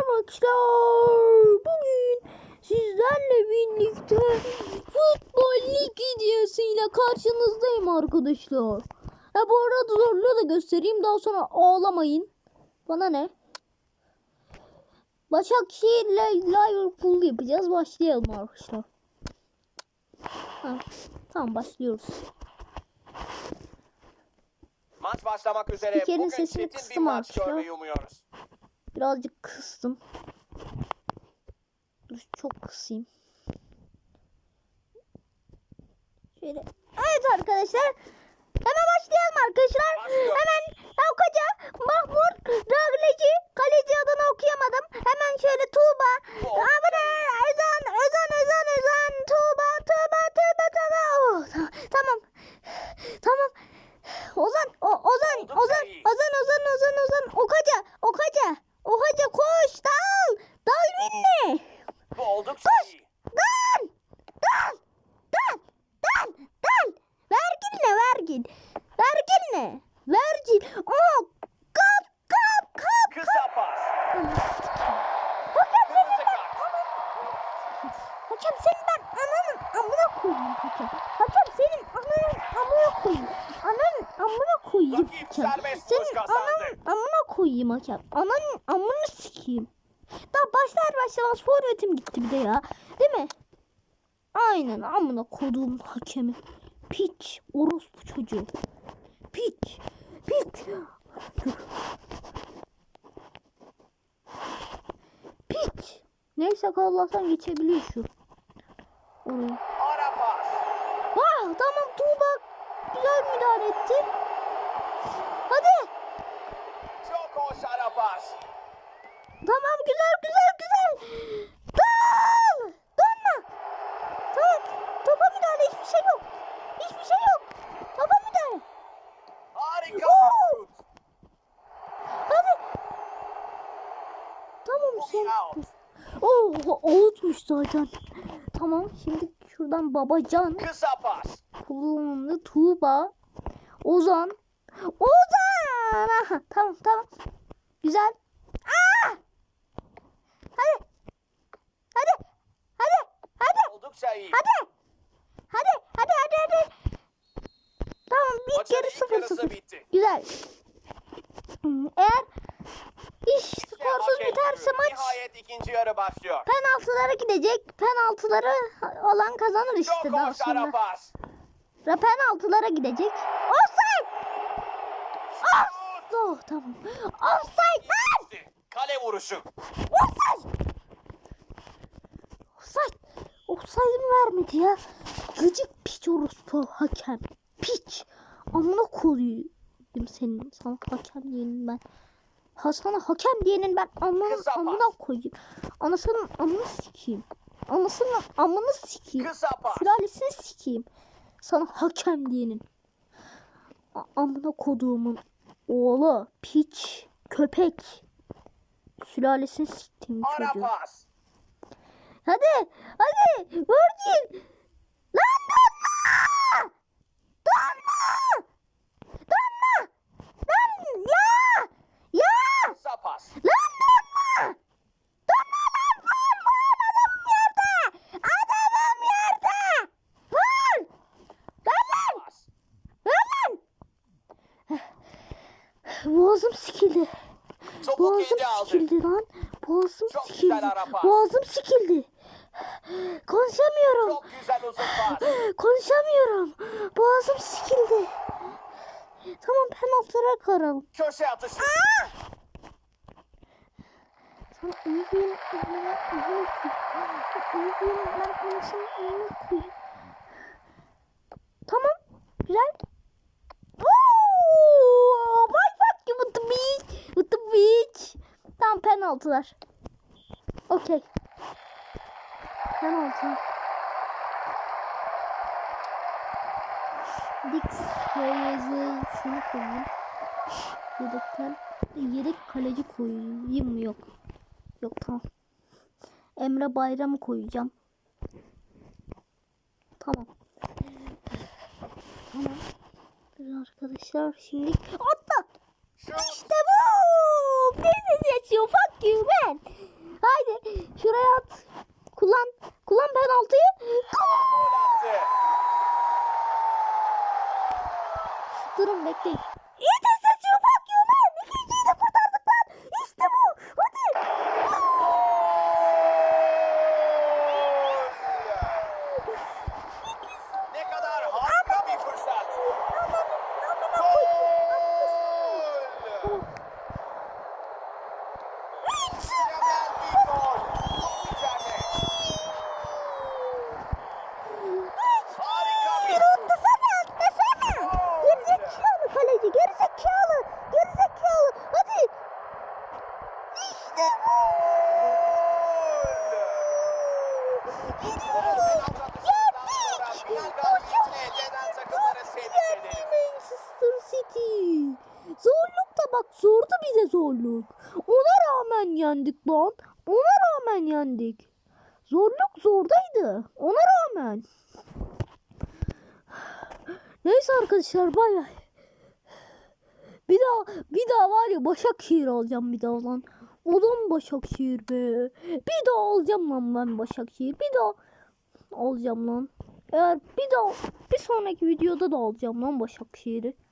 arkadaşlar. Bugün sizlerle birlikte futbol lig videosuyla karşınızdayım arkadaşlar. Ha bu arada zorluğu da göstereyim daha sonra ağlamayın. Bana ne? Başakşehir'le Liverpool yapacağız. Başlayalım arkadaşlar. Ha, tamam başlıyoruz. Maç başlamak üzere. Spikerin Bugün sesini kıstım maç arkadaşlar. Birazcık kıstım. Dur çok kısayım. Şöyle. Evet arkadaşlar. Hemen başlayalım arkadaşlar. Başlıyor. Hemen Koca Mahmut Ragleci kaleci adını okuyamadım. Hemen şöyle Tuğba. Oh. Abone Özan Özan Özan Özan Tuğba Tuğba Tuğba Tuğba. Oh, ta- tamam. Tamam. Ozan o, Ozan Oldukça Ozan iyi. Ozan Ozan Ozan Ozan Okaca Okaca koş dal. Dal binle. Bu oldukça iyi. Dal. Dal. Dal. Dal. Dal. Vergin ne vergin. Vergin ne vergin. Oh kap kap kap Kısa pas. hakem senin ben kart. hakem senin ben ananın amına koyayım hakem hakem senin ananın amına koyayım. Ananın amına koyayım Rakip serbest senin ananın koyayım hakem ananın amını sikeyim daha başlar başlamaz forvetim gitti bir de ya değil mi aynen amına koduğum hakemi piç orospu çocuğu piç piç Dur. piç neyse Allah'tan geçebiliyor şu pas. Vah tamam Tuğba güzel müdahale etti. Hadi. Pas. Tamam güzel güzel güzel. Dal. Dönme. Tamam. Topa müdahale hiçbir şey yok. Hiçbir şey yok. Topa müdahale. Harika Oo. Hadi. Tamam sen. Oo, outmuş zaten. Tamam şimdi şuradan babacan Kısa pas. kullanımlı Tuğba Ozan Ozan Aha, tamam tamam güzel. Aa! hadi. Hadi. Hadi. Hadi. Oldukça iyi. hadi. Hadi. Hadi. Hadi. Hadi. Tamam bir yarı sıfır sıfır. bitti. güzel. Eğer iş skorsuz biterse maç Nihayet ikinci yarı başlıyor. penaltılara gidecek. Penaltıları olan kazanır işte Çok daha sonra. penaltılara gidecek. Offside! Oh tamam. Offside lan! Kale vuruşu. Offside! Offside! Offside'ımı vermedi ya. Gıcık piç orospu hakem. Piç. Amına koyayım senin. Sana hakem diyenin ben. Ha sana hakem diyenin ben amına, amına koyayım. Anasının amını sikeyim. Anasının amını sikeyim. Sülalesini sikeyim. Sana hakem diyenin. A- amına koduğumun oğlu, piç, köpek. Sülalesini siktim çocuğu. Hadi, hadi, Virgin. Lan dönme! Dönme! Dönme! Lan ya! Ya! Kısa pas. Lan dönme! Dönme lan! Vur! Vur! Adamım yerde! Adamım yerde! Vur! Ver lan! Pas. Ver lan! Boğazım sikildi. Topu Boğazım sikildi lan. Boğazım Çok sikildi. Boğazım sikildi. Konuşamıyorum. Çok güzel uzun pas. Konuşamıyorum. Boğazım sikildi. Tamam penaltılara karalım. Köşe atışı. Sana iyi bir koy. İyi bir ben anasının önüne koyayım. Tamam. Güzel. Oo! Bak bak you with the beach. With the beach. Tamam penaltılar. Okey. Penaltı. Dix Reyes'i şunu koyayım. Yedekten yedek kaleci koyayım mı yok. Yok tamam. Emre Bayram'ı koyacağım. Tamam. Tamam. Arkadaşlar şimdi atla. İşte bu. Business yaşıyor. Fuck you man. Haydi şuraya at. Kullan. Kullan penaltıyı. Gol attı. Durun bekleyin. İyi teslim bak Yunan. İkinciyi de kurtardık lan. İşte bu. Hadi. Ne kadar harika bir fırsat. Gol! Manchester City. Zorluk da zordu bize zorluk. Ona rağmen yendik lan. Ona rağmen yendik. Zorluk zordaydı. Ona rağmen. Neyse arkadaşlar bay bay. Bir daha bir daha var ya Başakşehir alacağım bir daha lan. Oğlum Başakşehir be. Bir daha alacağım lan ben Başakşehir. Bir daha alacağım lan. Eğer bir daha bir sonraki videoda da alacağım lan Başakşehir'i.